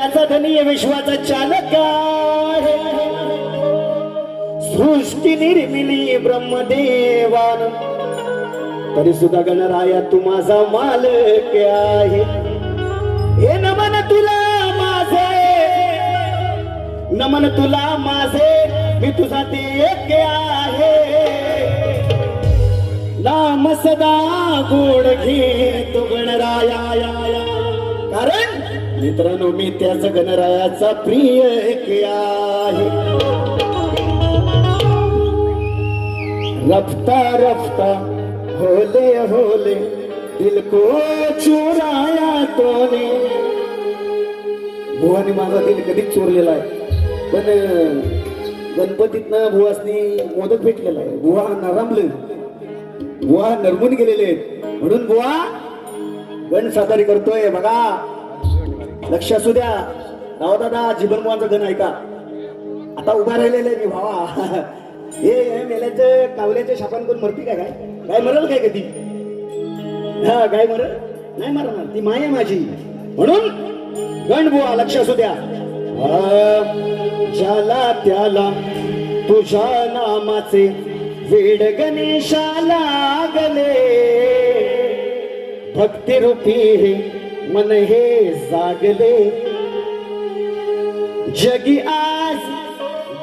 त्याचा धनी विश्वाचा चालक आहे. सृष्टी निर्मिली ब्रह्मदेवान. तरी सुद्धा गणराया तू माझा मालक आहे. हे नमन तुला माझे. नमन तुला माझे. मी तुझा देख आहे. नाम सदा गोड घे तू गणराया. कारण मित्रांनो मी त्याच गणरायाचा प्रिय एक आहे. रफ्ता रफ्ता होले होले दिल को चोराया तोने. बुवाने माझा दिल कधीच चोरलेला आहे. पण गणपतीतनं भुवासनी मोदक भेटलेला आहे. भुवा नरमले. भुवा नरमून गेलेले आहेत. म्हणून बुवा गण सातारी करतोय. बघा. लक्ष असू द्या. राव दादा जीवन गण ऐका. आता उभा राहिलेले मी भावा. हे हे मेल्याचे कावल्याचे शापान करून मरती काय काय? काय मरल काय कधी? हा काय मरल? नाही मरणार ती माय आहे माझी. म्हणून गणबुवा लक्ष असू द्या. ज्याला त्याला तुझ्या नामाचे वेड गणेशाला गले. भक्तिरूपी रूपी हे मन हे जागले. जगी आज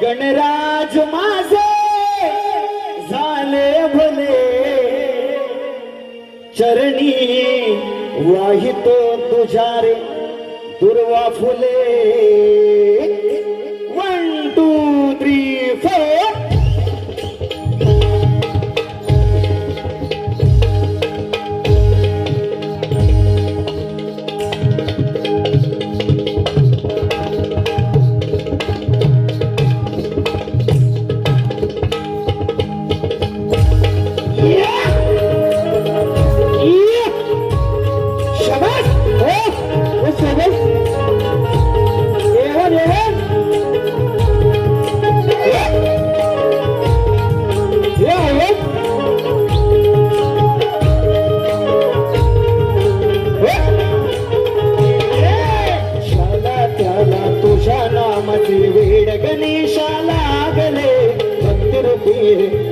गणराज माझे झाले भले. चरणी वाहितो तुझारे दुर्वा फुले.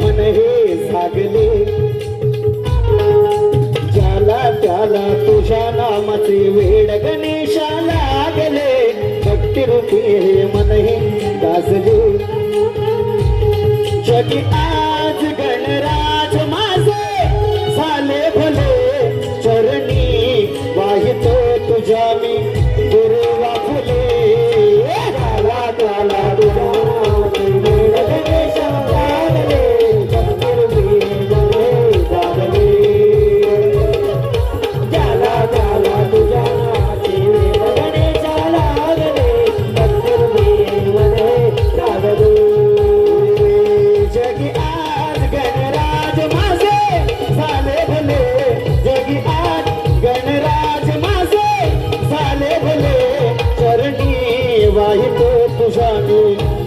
मन हे सागले ज्याला त्याला तुझ्या नामाचे वेड गणेशाला लागले भक्तिरूपी हे मनही गाजले जगी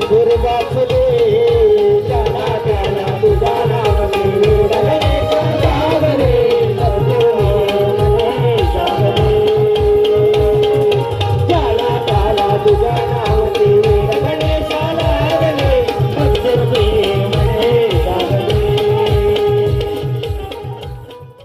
ਗੁਰਬਖਸ਼ ਦੇ